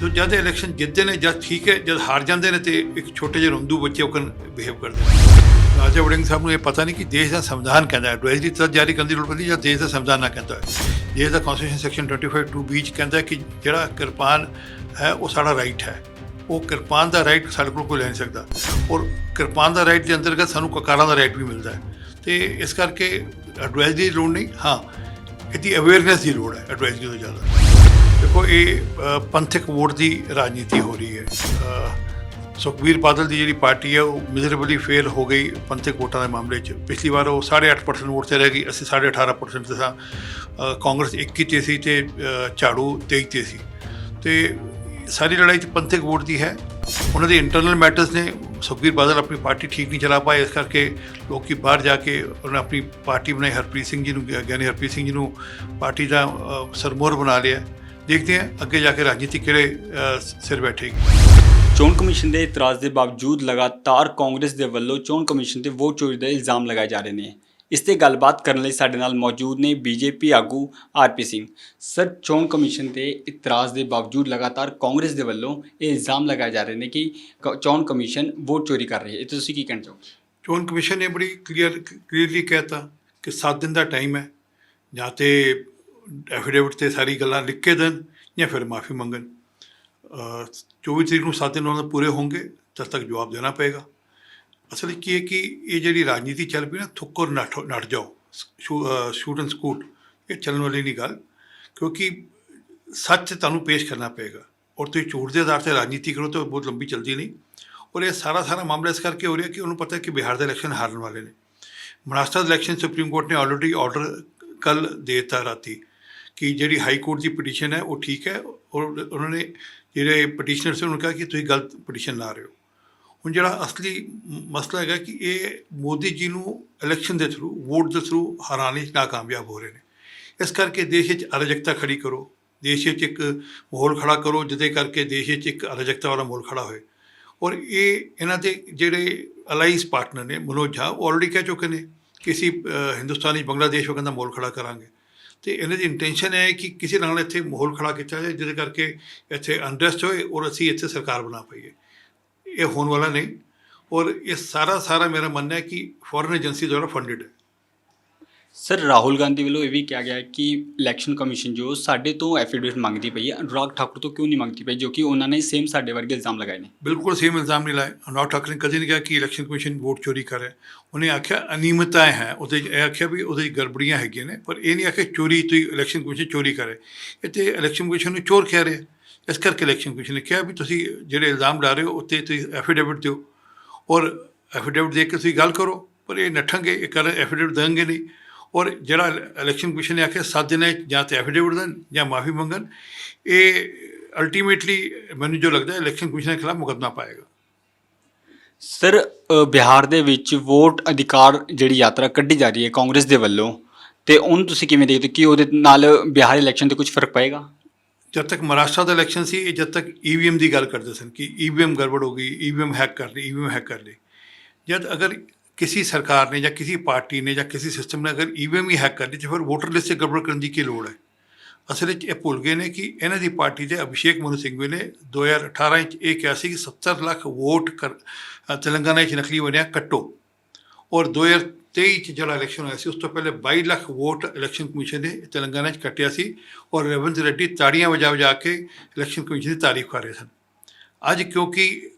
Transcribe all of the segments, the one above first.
ਜੋ ਜਦ ਇਲੈਕਸ਼ਨ ਜਿੱਤਦੇ ਨੇ ਜਦ ਠੀਕ ਹੈ, ਜਦ ਹਾਰ ਜਾਂਦੇ ਨੇ ਤੇ ਇੱਕ ਛੋਟੇ ਜਿਹੇ ਰੰਦੂ ਬੱਚੇ ਉਹ ਉਕਨ ਬਿਹੇਵ ਕਰਦੇ ਨੇ। ਰਾਜਾ ਵੜਿੰਗ ਸਾਹਿਬ ਨੂੰ ਇਹ ਪਤਾ ਨਹੀਂ ਕਿ ਦੇਸ਼ ਦਾ ਸੰਵਿਧਾਨ ਕਹਿੰਦਾ ਹੈ। ਐਡਵਾਈਜ਼ਰੀ ਤਦ ਜਾਰੀ ਕਰਨ ਦੀ ਲੋੜ ਪੈਂਦੀ ਜਾਂ ਦੇਸ਼ ਦਾ ਸੰਵਿਧਾਨ ਨਾ ਕਹਿੰਦਾ ਹੈ ਦੇਸ਼ ਦਾ ਕਨਸਟੀਟਿਊਸ਼ਨ ਸੈਕਸ਼ਨ 25 2 ਬੀਚ ਕਹਿੰਦਾ ਕਿ ਜਿਹੜਾ ਕਿਰਪਾਨ ਹੈ, ਉਹ ਸਾਡਾ ਰਾਈਟ ਹੈ। ਉਹ ਕਿਰਪਾਨ ਦਾ ਰਾਈਟ ਸਾਡੇ ਕੋਲ ਕੋਈ ਲੈ ਨਹੀਂ ਸਕਦਾ। ਔਰ ਕਿਰਪਾਨ ਦਾ ਰਾਈਟ ਦੇ ਅੰਤਰਗਤ ਸਾਨੂੰ ਕਕਾਰਾਂ ਦਾ ਰਾਈਟ ਵੀ ਮਿਲਦਾ ਹੈ। ਤੇ ਇਸ ਕਰਕੇ ਐਡਵਾਈਜ਼ਰੀ ਦੀ ਲੋੜ ਨਹੀਂ। ਹਾਂ, ਇਹਦੀ ਅਵੇਅਰਨੈਸ ਦੀ ਲੋੜ ਹੈ ਐਡਵਾਈਜ਼ਰੀ ਤੋਂ ਜ਼ਿਆਦਾ। ਦੇਖੋ ਇਹ ਪੰਥਕ ਵੋਟ ਦੀ ਰਾਜਨੀਤੀ ਹੋ ਰਹੀ ਹੈ। ਸੁਖਬੀਰ ਬਾਦਲ ਦੀ ਜਿਹੜੀ ਪਾਰਟੀ ਹੈ ਉਹ ਮਿਜ਼ਰੇਬਲੀ ਫੇਲ ਹੋ ਗਈ ਪੰਥਕ ਵੋਟਾਂ ਦੇ ਮਾਮਲੇ 'ਚ। ਪਿਛਲੀ ਵਾਰ ਉਹ 8.5% ਵੋਟ ਤੇ ਰਹਿ ਗਈ ਅਸੀਂ 18.5% ਤੇ ਸਾਂ। ਕਾਂਗਰਸ 21 ਤੇ ਸੀ ਤੇ ਝਾੜੂ 23 ਤੇ ਸੀ। ਤੇ ਸਾਰੀ ਲੜਾਈ 'ਚ ਪੰਥਕ ਵੋਟ ਦੀ ਹੈ। ਉਹਨਾਂ ਦੇ ਇੰਟਰਨਲ ਮੈਟਰਸ ਨੇ ਸੁਖਬੀਰ ਬਾਦਲ ਆਪਣੀ ਪਾਰਟੀ ਠੀਕ ਨਹੀਂ ਚਲਾ ਪਾਏ ਇਸ ਕਰਕੇ ਲੋਕੀ ਬਾਹਰ ਜਾ ਕੇ ਉਹਨਾਂ ਆਪਣੀ ਪਾਰਟੀ ਬਣਾਈ ਹਰਪ੍ਰੀਤ ਸਿੰਘ ਜੀ ਨੂੰ ਗਿਆਨੀ ਹਰਪ੍ਰੀਤ ਸਿੰਘ ਜੀ ਨੂੰ ਪਾਰਟੀ ਦਾ ਅ, ਸਰਮੋਰ ਬਣਾ ਲਿਆ। ਦੇਖਦੇ ਹਾਂ ਅੱਗੇ ਜਾ ਕੇ ਰਾਜਨੀਤੀ ਕਿਹੜੇ ਸਿਰ ਬੈਠੇਗੀ। ਚੋਣ ਕਮਿਸ਼ਨ ਦੇ ਇਤਰਾਜ਼ ਦੇ ਬਾਵਜੂਦ ਲਗਾਤਾਰ ਕਾਂਗਰਸ ਦੇ ਵੱਲੋਂ ਚੋਣ ਕਮਿਸ਼ਨ ਤੇ ਵੋਟ ਚੋਰੀ ਦੇ ਇਲਜ਼ਾਮ ਲਗਾਏ ਜਾ ਰਹੇ ਨੇ। ਇਸ ਤੇ ਗੱਲਬਾਤ ਕਰਨ ਲਈ ਸਾਡੇ ਨਾਲ ਮੌਜੂਦ ਨੇ ਬੀਜੇਪੀ ਆਗੂ ਆਰਪੀ ਸਿੰਘ। ਸਰ ਚੋਣ ਕਮਿਸ਼ਨ ਤੇ ਇਤਰਾਜ਼ ਦੇ ਬਾਵਜੂਦ ਲਗਾਤਾਰ ਕਾਂਗਰਸ ਦੇ ਵੱਲੋਂ ਇਹ ਇਲਜ਼ਾਮ ਲਗਾਏ ਜਾ ਰਹੇ ਨੇ ਕਿ ਚੋਣ ਕਮਿਸ਼ਨ ਵੋਟ ਚੋਰੀ ਕਰ ਰਹੀ ਹੈ। ਇਹ ਤੁਸੀਂ ਕੀ ਕਹਿਣਾ ਚਾਹੋਗੇ? ਚੋਣ ਕਮਿਸ਼ਨ ਨੇ ਬੜੀ ਕਲੀਅਰ ਕਲੀਅਰਲੀ ਕਹਿਤਾ ਕਿ 7 ਦਿਨ ਦਾ ਟਾਈਮ ਹੈ। ਜਾਂ ਤੇ ਐਫੀਡੇਵਿਟ ਤੇ ਸਾਰੀ ਗੱਲਾਂ ਲਿਖ ਕੇ ਦੇਣ ਜਾਂ ਫਿਰ ਮਾਫੀ ਮੰਗਣ। ਅ, 24 ਤਰੀਕ ਨੂੰ 7 ਦਿਨ ਉਹਨਾਂ ਦੇ ਪੂਰੇ ਹੋਣਗੇ ਤਦ ਤੱਕ ਜਵਾਬ ਦੇਣਾ ਪਏਗਾ। ਅਸਲ ਵਿੱਚ ਕੀ ਹੈ ਕਿ ਇਹ ਜਿਹੜੀ ਰਾਜਨੀਤੀ ਚੱਲ ਪਈ ਨਾ ਥੁੱਕਰ ਨੱਠ ਨੱਠ ਜਾਓ। ਸ਼ੂਟ ਐਂਡ ਸਕੂਟ ਇਹ ਚੱਲਣ ਵਾਲੀ ਨਹੀਂ ਗੱਲ ਕਿਉਂਕਿ ਸੱਚ ਤੁਹਾਨੂੰ ਪੇਸ਼ ਕਰਨਾ ਪਏਗਾ। ਔਰ ਤੁਸੀਂ ਝੂਠ ਦੇ ਆਧਾਰ ਤੇ ਰਾਜਨੀਤੀ ਕਰੋ ਤਾਂ ਬਹੁਤ ਲੰਬੀ ਚੱਲਦੀ ਨਹੀਂ। ਔਰ ਇਹ ਸਾਰਾ ਸਾਰਾ ਮਾਮਲਾ ਇਸ ਕਰਕੇ ਹੋ ਰਿਹਾ ਕਿ ਉਹਨੂੰ ਪਤਾ ਹੈ ਕਿ ਬਿਹਾਰ ਦੇ ਇਲੈਕਸ਼ਨ ਹਾਰਨ ਵਾਲੇ ਨੇ। ਮਹਾਰਾਸ਼ਟਰ ਦੇ ਇਲੈਕਸ਼ਨ ਸੁਪਰੀਮ ਕੋਰਟ ਨੇ ਆਲਰੇਡੀ ਆਰਡਰ ਕੱਲ ਦਿੱਤਾ ਰਾਤੀ। ਕਿ ਜਿਹੜੀ ਹਾਈ ਕੋਰਟ ਦੀ ਪਟੀਸ਼ਨ ਹੈ, ਉਹ ਠੀਕ ਹੈ। ਔਰ ਉਹਨਾਂ ਨੇ ਜਿਹੜੇ ਪਟੀਸ਼ਨਰ ਸੀ, ਉਹਨਾਂ ਨੂੰ ਕਿਹਾ ਕਿ ਤੁਸੀਂ ਗਲਤ ਪਟੀਸ਼ਨ ਲਾ ਰਹੇ ਹੋ। ਹੁਣ ਜਿਹੜਾ ਅਸਲੀ ਮ- ਮਸਲਾ ਹੈਗਾ ਕਿ ਇਹ ਮੋਦੀ ਜੀ ਨੂੰ ਇਲੈਕਸ਼ਨ ਦੇ ਥਰੂ ਵੋਟ ਦੇ ਥਰੂ ਹਰਾਣੇ 'ਚ ਨਾਕਾਮਯਾਬ ਹੋ ਰਹੇ ਨੇ। ਇਸ ਕਰਕੇ ਦੇਸ਼ ਵਿੱਚ ਅਰਾਜਕਤਾ ਖੜੀ ਕਰੋ। ਦੇਸ਼ ਵਿੱਚ ਇੱਕ ਮਾਹੌਲ ਖੜਾ ਕਰੋ, ਜਿਹਦੇ ਕਰਕੇ ਦੇਸ਼ ਵਿੱਚ ਇੱਕ ਅਰਾਜਕਤਾ ਵਾਲਾ ਮਾਹੌਲ ਖੜਾ ਹੋਏ। ਔਰ ਇਹ ਇਹਨਾਂ ਦੇ ਜਿਹੜੇ ਅਲਾਈਸ ਪਾਰਟਨਰ ਨੇ, ਮਨੋਜ ਝਾ, ਉਹ ਆਲਰੇਡੀ ਕਹਿ ਚੁੱਕੇ ਨੇ ਕਿ ਅਸੀਂ ਹਿੰਦੁਸਤਾਨੀ ਬੰਗਲਾਦੇਸ਼ ਵਗੈਰਾ ਦਾ ਮਾਹੌਲ ਖੜਾ ਕਰਾਂਗੇ। ਤੇ ਇਹਨਾਂ ਦੀ ਇੰਟੈਂਸ਼ਨ ਹੈ ਕਿ ਕਿਸੇ ਨਾਲ ਇੱਥੇ ਮਾਹੌਲ ਖੜਾ ਕੀਤਾ ਜਾਏ, ਜਿਹਦੇ ਕਰਕੇ ਇੱਥੇ ਅਨਰੈਸਟ ਹੋਏ ਔਰ ਅਸੀਂ ਇੱਥੇ ਸਰਕਾਰ ਬਣਾ ਪਾਈਏ। ਇਹ ਹੋਣ ਵਾਲਾ ਨਹੀਂ। ਔਰ ਇਹ ਸਾਰਾ ਸਾਰਾ ਮੇਰਾ ਮੰਨਣਾ ਹੈ ਕਿ ਫੋਰਨ ਏਜੰਸੀ ਦੁਆਰਾ ਫੰਡਡ ਹੈ। ਸਰ, ਰਾਹੁਲ ਗਾਂਧੀ ਵੱਲੋਂ ਇਹ ਵੀ ਕਿਹਾ ਗਿਆ ਹੈ ਕਿ ਇਲੈਕਸ਼ਨ ਕਮਿਸ਼ਨ ਜੋ ਸਾਡੇ ਤੋਂ ਐਫੀਡੇਵਿਟ ਮੰਗਦੀ ਪਈ ਹੈ, ਅਨੁਰਾਗ ਠਾਕੁਰ ਤੋਂ ਕਿਉਂ ਨਹੀਂ ਮੰਗਦੀ ਪਈ, ਜੋ ਕਿ ਉਹਨਾਂ ਨੇ ਸੇਮ ਸਾਡੇ ਵਰਗੇ ਇਲਜ਼ਾਮ ਲਗਾਏ ਨੇ? ਬਿਲਕੁਲ ਸੇਮ ਇਲਜ਼ਾਮ ਨਹੀਂ ਲਾਏ। ਅਨੁਰਾਗ ਠਾਕੁਰ ਨੇ ਕਦੇ ਨਹੀਂ ਕਿਹਾ ਕਿ ਇਲੈਕਸ਼ਨ ਕਮਿਸ਼ਨ ਵੋਟ ਚੋਰੀ ਕਰ ਰਿਹਾ ਉਹਨੇ ਆਖਿਆ ਅਨਿਯਮਤਾएं ਹੈ। ਉਹਦੇ 'ਚ ਇਹ ਆਖਿਆ ਵੀ ਉਹਦੇ ਗੜਬੜੀਆਂ ਹੈਗੀਆਂ ਨੇ, ਪਰ ਇਹ ਨਹੀਂ ਆਖਿਆ ਚੋਰੀ ਤੁਸੀਂ ਇਲੈਕਸ਼ਨ ਕਮਿਸ਼ਨ ਚੋਰੀ ਕਰੇ ਇਹ ਤੇ ਇਲੈਕਸ਼ਨ ਕਮਿਸ਼ਨ ਨੂੰ ਚੋਰ ਕਹਿ ਰਿਹਾ ਇਸ ਕਰਕੇ ਇਲੈਕਸ਼ਨ ਕਮਿਸ਼ਨ ਨੇ ਕਿਹਾ ਵੀ ਤੁਸੀਂ ਜਿਹੜੇ ਇਲਜ਼ਾਮ ਲਾ ਰਹੇ ਹੋ ਉੱਤੇ ਤੁਸੀਂ ਐਫੀਡੇਵਿਟ ਦਿਓ। ਔਰ ਐਫੀਡੇਵਿਟ ਦੇ ਕੇ ਤੁਸੀਂ ਗੱਲ ਕਰੋ, ਪਰ ਇਹ ਨੱਠਣਗੇ, ਇਹ ਕਰ ਐਫੀਡੇਵਿਟ ਦੇਣਗੇ ਨਹੀਂ। ਔਰ ਜਿਹੜਾ ਇਲੈਕਸ਼ਨ ਕਮਿਸ਼ਨ ਨੇ ਆਖਿਆ ਸੱਤ ਦਿਨਾਂ ਜਾਂ ਤੇ ਐਫੀਡੇਵਿਟ ਦੇਣ ਜਾਂ ਮਾਫੀ ਮੰਗਣ ਇਹ ਅਲਟੀਮੇਟਲੀ ਮੈਨੂੰ ਜੋ ਲੱਗਦਾ ਹੈ ਇਲੈਕਸ਼ਨ ਕਮਿਸ਼ਨ ਦੇ ਖਿਲਾਫ ਮੁਕੱਦਮਾ ਪਾਏਗਾ। ਸਰ ਬਿਹਾਰ ਦੇ ਵਿੱਚ ਵੋਟ ਅਧਿਕਾਰ ਜਿਹੜੀ ਯਾਤਰਾ ਕੱਢੀ ਜਾ ਰਹੀ ਹੈ ਕਾਂਗਰਸ ਦੇ ਵੱਲੋਂ ਤੇ ਉਹਨੂੰ ਤੁਸੀਂ ਕਿਵੇਂ ਦੇਖਦੇ ਕਿ ਉਹਦੇ ਨਾਲ ਬਿਹਾਰ ਇਲੈਕਸ਼ਨ ਤੇ ਕੁਝ ਫ਼ਰਕ ਪਏਗਾ? ਜਦ ਤੱਕ ਮਹਾਰਾਸ਼ਟਰ ਦਾ ਇਲੈਕਸ਼ਨ ਸੀ ਇਹ ਜਦ ਤੱਕ ਈਵੀਐਮ ਦੀ ਗੱਲ ਕਰਦੇ ਸਨ ਕਿ ਈਵੀਐਮ ਗੜਬੜ ਹੋ ਗਈ ਈਵੀਐਮ ਹੈਕ ਕਰ ਲਈ ਈਵੀਐਮ ਹੈਕ ਕਰ ਲਈ। ਜਦ ਅਗਰ ਕਿਸੇ ਸਰਕਾਰ ਨੇ ਜਾਂ ਕਿਸੇ ਪਾਰਟੀ ਨੇ ਜਾਂ ਕਿਸੇ ਸਿਸਟਮ ਨੇ ਅਗਰ ਈਵੀਐਮ ਹੀ ਹੈਕ ਕਰ ਲਈ ਤਾਂ ਫਿਰ ਵੋਟਰ ਲਿਸਟ 'ਚ ਗੜਬੜ ਕਰਨ ਦੀ ਕੀ ਲੋੜ ਹੈ? ਅਸਲ ਵਿੱਚ ਇਹ ਭੁੱਲ ਗਏ ਨੇ ਕਿ ਇਹਨਾਂ ਦੀ ਪਾਰਟੀ ਦੇ ਅਭਿਸ਼ੇਕ ਮਨੂ ਸਿੰਘਵੀ ਨੇ 2018 ਵਿੱਚ ਇਹ ਕਿਹਾ ਸੀ ਕਿ 70 ਲੱਖ ਵੋਟ ਕਰ ਤੇਲੰਗਾਨਾ ਵਿੱਚ ਨਕਲੀ ਬਣਿਆ ਕੱਟੋ। ਔਰ 2023 ਚ ਜਿਹੜਾ ਇਲੈਕਸ਼ਨ ਹੋਇਆ ਸੀ, ਉਸ ਤੋਂ ਪਹਿਲੇ 22 ਲੱਖ ਵੋਟ ਇਲੈਕਸ਼ਨ ਕਮਿਸ਼ਨ ਨੇ ਤੇਲੰਗਾਨਾ 'ਚ ਕੱਟਿਆ ਸੀ ਔਰ ਰੇਵੰਤ ਰੈੱਡੀ ਤਾੜੀਆਂ ਵਜਾ ਵਜਾ ਕੇ ਇਲੈਕਸ਼ਨ ਕਮਿਸ਼ਨ ਦੀ ਤਾਰੀਫ ਕਰ ਰਹੇ ਸਨ। ਅੱਜ ਕਿਉਂਕਿ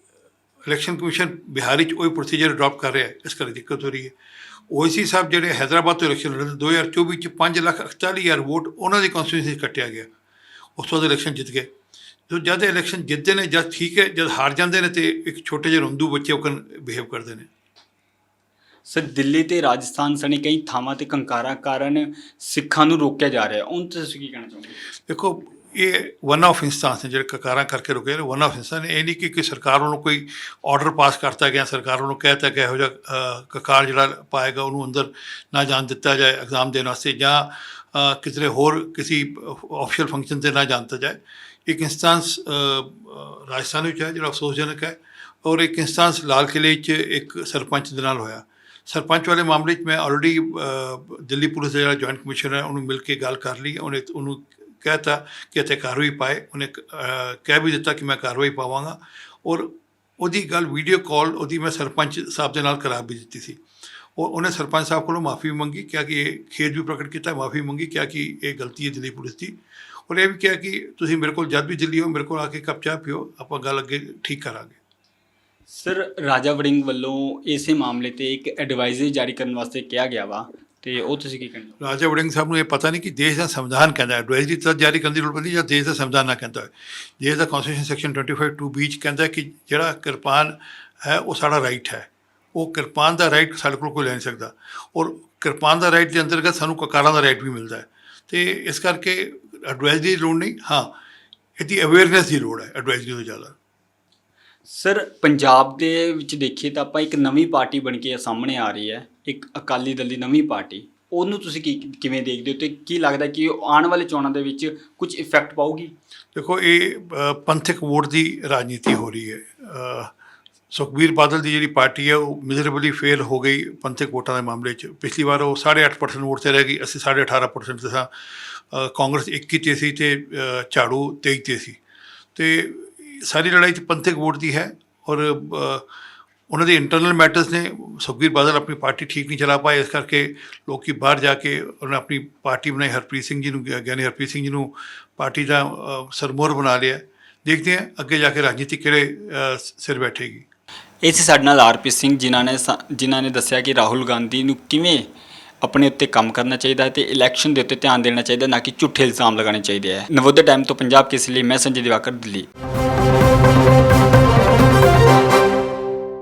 ਇਲੈਕਸ਼ਨ ਕਮਿਸ਼ਨ ਬਿਹਾਰ 'ਚ ਉਹੀ ਪ੍ਰੋਸੀਜਰ ਅਡਾਪਟ ਕਰ ਰਿਹਾ ਹੈ ਇਸ ਕਰਕੇ ਦਿੱਕਤ ਹੋ ਰਹੀ ਹੈ। ਓਈਸੀ ਸਾਹਿਬ ਜਿਹੜੇ ਹੈਦਰਾਬਾਦ ਤੋਂ ਇਲੈਕਸ਼ਨ ਲੜੇ 2024 ਚ 5 ਲੱਖ 41 ਹਜ਼ਾਰ ਵੋਟ ਉਹਨਾਂ ਦੀ ਕਨਸਟੀਟਿਊਂਸੀ ਕੱਟਿਆ ਗਿਆ। ਉਸ ਤੋਂ ਬਾਅਦ ਇਲੈਕਸ਼ਨ ਜਿੱਤ ਗਏ। ਜੋ ਜਦ ਇਲੈਕਸ਼ਨ ਜਿੱਤਦੇ ਨੇ ਜਦ ਠੀਕ ਹੈ ਜਦ ਹਾਰ ਜਾਂਦੇ ਨੇ ਤੇ ਇੱਕ ਛੋਟੇ ਜਿਹੇ ਰੰਦੂ ਬੱਚੇ ਉਕਨ ਬਿਹੇਵ ਕਰਦੇ ਨੇ। ਸਰ ਦਿੱਲੀ ਤੇ ਰਾਜਸਥਾਨ ਸਣੇ ਕਈ ਥਾਵਾਂ ਤੇ ਕੰਕਾਰਾਂ ਕਾਰਨ ਸਿੱਖਾਂ ਨੂੰ ਰੋਕਿਆ ਜਾ ਰਿਹਾ ਉਹਨੂੰ ਤੁਸੀਂ ਕੀ ਕਹਿਣਾ ਚਾਹੋਗੇ? ਦੇਖੋ ਇਹ ਵਨ ਆਫ ਇੰਸਟੈਂਸ ਨੇ ਜਿਹੜੇ ਕਕਾਰਾਂ ਕਰਕੇ ਰੁਕੇ ਨੇ ਵਨ ਆਫ ਇੰਸਟੈਂਸ ਨੇ। ਇਹ ਨਹੀਂ ਕਿ ਕੋਈ ਸਰਕਾਰ ਵੱਲੋਂ ਕੋਈ ਆਰਡਰ ਪਾਸ ਕਰਤਾ ਗਿਆ, ਸਰਕਾਰ ਵੱਲੋਂ ਕਹਿਤਾ ਕਿ ਇਹੋ ਜਿਹਾ ਕਕਾਰ ਜਿਹੜਾ ਪਾਏਗਾ, ਉਹਨੂੰ ਅੰਦਰ ਨਾ ਜਾਣ ਦਿੱਤਾ ਜਾਏ ਐਗਜ਼ਾਮ ਦੇਣ ਵਾਸਤੇ ਜਾਂ ਕਿਸੇ ਹੋਰ ਕਿਸੇ ਆਫੀਸ਼ੀਅਲ ਫੰਕਸ਼ਨ ਤੇ ਨਾ ਜਾਣਤਾ ਜਾਏ। ਇੱਕ ਇੰਸਟੈਂਸ ਰਾਜਸਥਾਨ ਵਿੱਚ ਹੈ ਜਿਹੜਾ ਅਫਸੋਸਜਨਕ ਹੈ, ਔਰ ਇੱਕ ਇੰਸਟੈਂਸ ਲਾਲ ਕਿਲੇ 'ਚ ਇੱਕ ਸਰਪੰਚ ਦੇ ਨਾਲ ਹੋਇਆ। ਸਰਪੰਚ ਵਾਲੇ ਮਾਮਲੇ 'ਚ ਮੈਂ ਆਲਰੇਡੀ ਦਿੱਲੀ ਪੁਲਿਸ ਦਾ ਜਿਹੜਾ ਜੁਆਇੰਟ ਕਮਿਸ਼ਨਰ ਹੈ, ਉਹਨੂੰ ਮਿਲ ਕੇ ਗੱਲ ਕਰ ਲਈ, ਉਹਨੇ, ਉਹਨੂੰ ਕਹਿਤਾ ਕਿ ਇੱਥੇ ਕਾਰਵਾਈ ਪਾਏ। ਉਹਨੇ ਕਹਿ ਵੀ ਦਿੱਤਾ ਕਿ ਮੈਂ ਕਾਰਵਾਈ ਪਾਵਾਂਗਾ। ਔਰ ਉਹਦੀ ਗੱਲ ਵੀਡੀਓ ਕਾਲ ਉਹਦੀ ਮੈਂ ਸਰਪੰਚ ਸਾਹਿਬ ਦੇ ਨਾਲ ਕਰਾ ਵੀ ਦਿੱਤੀ ਸੀ। ਔਰ ਉਹਨੇ ਸਰਪੰਚ ਸਾਹਿਬ ਕੋਲੋਂ ਮਾਫੀ ਮੰਗੀ, ਕਿਹਾ ਕਿ ਇਹ ਖੇਦ ਵੀ ਪ੍ਰਗਟ ਕੀਤਾ, ਮਾਫੀ ਮੰਗੀ, ਕਿਹਾ ਕਿ ਇਹ ਗਲਤੀ ਹੈ ਦਿੱਲੀ ਪੁਲਿਸ ਦੀ। ਔਰ ਇਹ ਵੀ ਕਿਹਾ ਕਿ ਤੁਸੀਂ ਮੇਰੇ ਕੋਲ ਜਦ ਵੀ ਦਿੱਲੀ ਹੋ ਮੇਰੇ ਕੋਲ ਆ ਕੇ ਕੱਪ ਚਾਹ ਪੀਓ, ਆਪਾਂ ਗੱਲ ਅੱਗੇ ਠੀਕ ਕਰਾਂਗੇ। ਸਰ, ਰਾਜਾ ਵੜਿੰਗ ਵੱਲੋਂ ਇਸੇ ਮਾਮਲੇ ਤੇ ਇੱਕ ਐਡਵਾਈਜ਼ਰੀ ਜਾਰੀ ਕਰਨ ਵਾਸਤੇ ਕਿਹਾ ਗਿਆ ਵਾ। ਤੇ ਉਹ ਤੁਸੀਂ ਕੀ ਕਹਿੰਦੇ ਹੋ? ਰਾਜਾ ਵੜਿੰਗ ਸਾਹਿਬ ਨੂੰ ਇਹ ਪਤਾ ਨਹੀਂ ਕਿ ਦੇਸ਼ ਦਾ ਸੰਵਿਧਾਨ ਕਹਿੰਦਾ ਹੈ। ਐਡਵਾਈਜ਼ਰੀ ਤਾਂ ਜਾਰੀ ਕਰਨ ਦੀ ਲੋੜ ਪੈਂਦੀ ਜਾਂ ਦੇਸ਼ ਦਾ ਸੰਵਿਧਾਨ ਨਾ ਕਹਿੰਦਾ ਹੈ ਦੇਸ਼ ਦਾ ਕਨਸਟੀਟਿਊਸ਼ਨ ਸੈਕਸ਼ਨ 25 ਟੂ ਬੀਚ ਕਹਿੰਦਾ ਹੈ ਕਿ ਜਿਹੜਾ ਕਿਰਪਾਨ ਹੈ ਉਹ ਸਾਡਾ ਰਾਈਟ ਹੈ। ਉਹ ਕਿਰਪਾਨ ਦਾ ਰਾਈਟ ਸਾਡੇ ਕੋਲ ਕੋਈ ਲੈ ਨਹੀਂ ਸਕਦਾ। ਔਰ ਕਿਰਪਾਨ ਦਾ ਰਾਈਟ ਦੇ ਅੰਤਰਗਤ ਸਾਨੂੰ ਕਕਾਰਾਂ ਦਾ ਰਾਈਟ ਵੀ ਮਿਲਦਾ ਹੈ। ਤੇ ਇਸ ਕਰਕੇ ਐਡਵਾਈਜ਼ਰੀ ਦੀ ਲੋੜ ਨਹੀਂ। ਹਾਂ ਇਹਦੀ ਅਵੇਅਰਨੈਸ ਦੀ ਲੋੜ ਹੈ ਐਡਵਾਈਜ਼ਰੀ ਤੋਂ ਜ਼ਿਆਦਾ। ਸਰ ਪੰਜਾਬ ਦੇ ਵਿੱਚ ਦੇਖੀਏ ਤਾਂ ਆਪਾਂ ਇੱਕ ਨਵੀਂ ਪਾਰਟੀ ਬਣ ਕੇ ਸਾਹਮਣੇ ਆ ਰਹੀ ਹੈ। ਇੱਕ ਅਕਾਲੀ ਦਲ ਦੀ ਨਵੀਂ ਪਾਰਟੀ, ਉਹਨੂੰ ਤੁਸੀਂ ਕੀ ਕਿਵੇਂ ਦੇਖਦੇ ਹੋ ਤੇ ਕੀ ਲੱਗਦਾ ਕਿ ਉਹ ਆਉਣ ਵਾਲੇ ਚੋਣਾਂ ਦੇ ਵਿੱਚ ਕੁਝ ਇਫੈਕਟ ਪਾਊਗੀ? ਦੇਖੋ, ਇਹ ਪੰਥਕ ਵੋਟ ਦੀ ਰਾਜਨੀਤੀ ਹੋ ਰਹੀ ਹੈ। ਸੁਖਬੀਰ ਬਾਦਲ ਦੀ ਜਿਹੜੀ ਪਾਰਟੀ ਹੈ, ਉਹ ਮਿਜ਼ਰੇਬਲੀ ਫੇਲ ਹੋ ਗਈ ਪੰਥਕ ਵੋਟਾਂ ਦੇ ਮਾਮਲੇ 'ਚ। ਪਿਛਲੀ ਵਾਰ ਉਹ 8.5% ਵੋਟ ਤੇ ਰਹਿ ਗਈ, ਅਸੀਂ 18.5% ਤੇ ਸਾਂ। ਕਾਂਗਰਸ 21 ਤੇ ਸੀ ਤੇ ਝਾੜੂ 23 ਤੇ ਸੀ। ਤੇ ਸਾਰੀ ਲੜਾਈ 'ਚ ਪੰਥਕ ਵੋਟ ਦੀ ਹੈ ਔਰ ਉਹਨਾਂ ਦੇ ਇੰਟਰਨਲ ਮੈਟਰਸ ਨੇ ਸੁਖਬੀਰ ਬਾਦਲ ਆਪਣੀ ਪਾਰਟੀ ਠੀਕ ਨਹੀਂ ਚਲਾ ਪਾਏ ਇਸ ਕਰਕੇ ਲੋਕੀ ਬਾਹਰ ਜਾ ਕੇ ਉਹਨਾਂ ਆਪਣੀ ਪਾਰਟੀ ਬਣਾਈ ਹਰਪ੍ਰੀਤ ਸਿੰਘ ਜੀ ਨੂੰ ਗਿਆਨੀ ਹਰਪ੍ਰੀਤ ਸਿੰਘ ਜੀ ਨੂੰ ਪਾਰਟੀ ਦਾ ਅ, ਸਰਮੋਰ ਬਣਾ ਲਿਆ। ਦੇਖਦੇ ਹਾਂ ਅੱਗੇ ਜਾ ਕੇ ਰਾਜਨੀਤੀ ਕਿਹੜੇ ਸਿਰ ਬੈਠੇਗੀ। ਇਹ ਸੀ ਸਾਡੇ ਨਾਲ ਆਰਪੀ ਸਿੰਘ ਜਿਨ੍ਹਾਂ ਨੇ ਸਾ- ਜਿਨ੍ਹਾਂ ਨੇ ਦੱਸਿਆ ਕਿ ਰਾਹੁਲ ਗਾਂਧੀ ਨੂੰ ਕਿਵੇਂ ਆਪਣੇ ਉੱਤੇ ਕੰਮ ਕਰਨਾ ਚਾਹੀਦਾ ਹੈ ਤੇ ਇਲੈਕਸ਼ਨ ਦੇ ਉੱਤੇ ਧਿਆਨ ਦੇਣਾ ਚਾਹੀਦਾ ਨਾ ਕਿ ਝੂਠੇ ਇਲਜ਼ਾਮ ਲਗਾਉਣੇ ਚਾਹੀਦੇ ਹੈ ਨਵੋਦਿਆ ਟਾਈਮ ਤੋਂ ਪੰਜਾਬ ਕੇਸ ਲਈ ਮੈਂ ਸੰਜੇ ਦਿਵਾਕਰ ਦਿੱਲੀ।